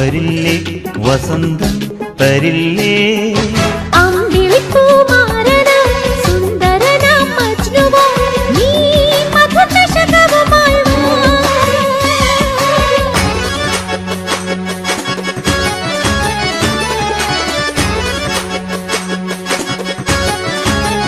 വരില്ലേ? വസന്തം തരില്ലേ?